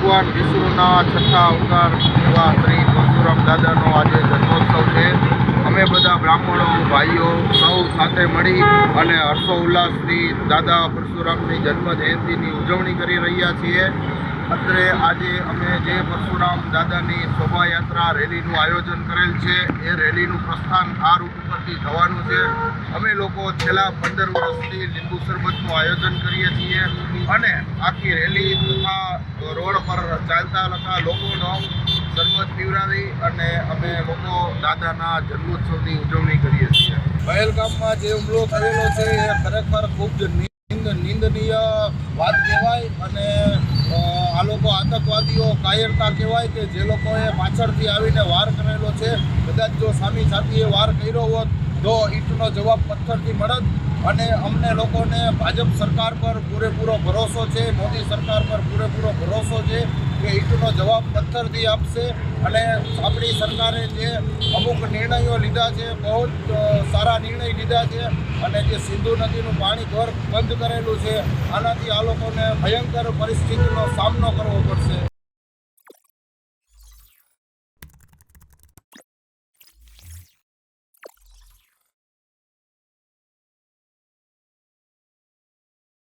ભગવાન વિષ્ણુના છઠ્ઠા અવતાર એવા શ્રી પરશુરામ દાદાનો આજે જન્મોત્સવ છે. અમે બધા બ્રાહ્મણો, ભાઈઓ સૌ સાથે મળી અને હર્ષો ઉલ્લાસથી દાદા પરશુરામની જન્મ જયંતિની ઉજવણી કરી રહ્યા છીએ. અત્રે આજે અમે જે પરશુરામ દાદાની શોભાયાત્રા રેલીનું આયોજન કરેલ છે, એ રેલીનું પ્રસ્થાન આ રૂટ ઉપરથી થવાનું છે. અમે લોકો છેલ્લા પંદર વર્ષથી લીંબુ શરબતનું આયોજન કરીએ છીએ અને આખી રેલી ચાલતા લતા લોકોનો સરબત પીવડાવી અને અમે લોકો દાદાના જન્મોત્સવની ઉજવણી કરીએ છીએ. પહેલગામમાં જે હુમલો થયેલો છે, એ ખરેખર ખૂબ જ નિંદ, નિંદનીય વાત કહેવાય અને આ લોકો આતંકવાદીઓ કાયરતા કહેવાય કે જે લોકોએ પાછળથી આવીને વાર કરેલો છે. કદાચ જો સામી સાથીએ વાર કર્યો હોત, તો ઈંટનો જવાબ પથ્થરથી મળત. અને અમને લોકોને ભાજપ સરકાર પર પૂરેપૂરો ભરોસો છે, મોદી સરકાર પર પૂરેપૂરો ભરોસો છે કે ઈટનો જવાબ પથ્થરથી આપશે અને આપણી સરકારે જે અમુક નિર્ણયો લીધા છે, બહુ જ સારા નિર્ણય લીધા છે અને જે સિંધુ નદીનું પાણી ઘર બંધ કરેલું છે, આનાથી આ લોકોને ભયંકર પરિસ્થિતિનો સામનો કરવો પડશે.